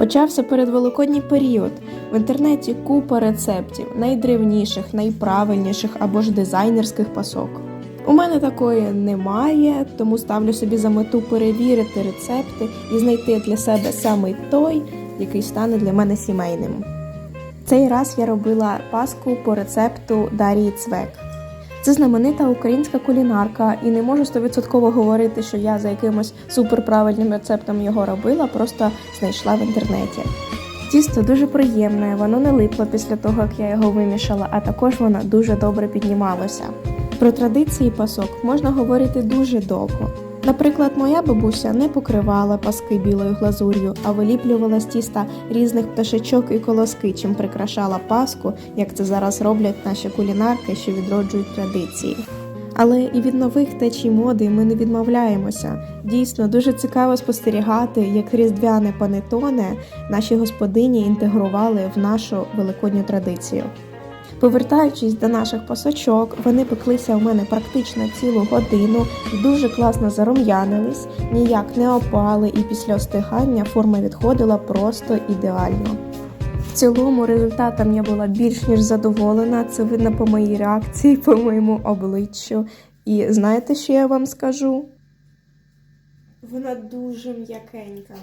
Почався передвеликодній період. В інтернеті купа рецептів, найдревніших, найправильніших або ж дизайнерських пасок. У мене такої немає, тому ставлю собі за мету перевірити рецепти і знайти для себе саме той, який стане для мене сімейним. Цей раз я робила паску по рецепту Дарії Цвек. Це знаменита українська кулінарка, і не можу стовідсотково говорити, що я за якимось суперправильним рецептом його робила, просто знайшла в інтернеті. Тісто дуже приємне, воно не липло після того, як я його вимішала, а також воно дуже добре піднімалося. Про традиції пасок можна говорити дуже довго. Наприклад, моя бабуся не покривала паски білою глазур'ю, а виліплювала з тіста різних пташечок і колоски, чим прикрашала паску, як це зараз роблять наші кулінарки, що відроджують традиції. Але і від нових течій моди ми не відмовляємося. Дійсно, дуже цікаво спостерігати, як різдвяне панетоне наші господині інтегрували в нашу великодню традицію. Повертаючись до наших пасочок, вони пеклися у мене практично цілу годину, дуже класно зарум'янились, ніяк не опали, і після остигання форма відходила просто ідеально. В цілому результатом я була більш ніж задоволена. Це видно по моїй реакції, по моєму обличчю. І знаєте, що я вам скажу? Вона дуже м'якенька.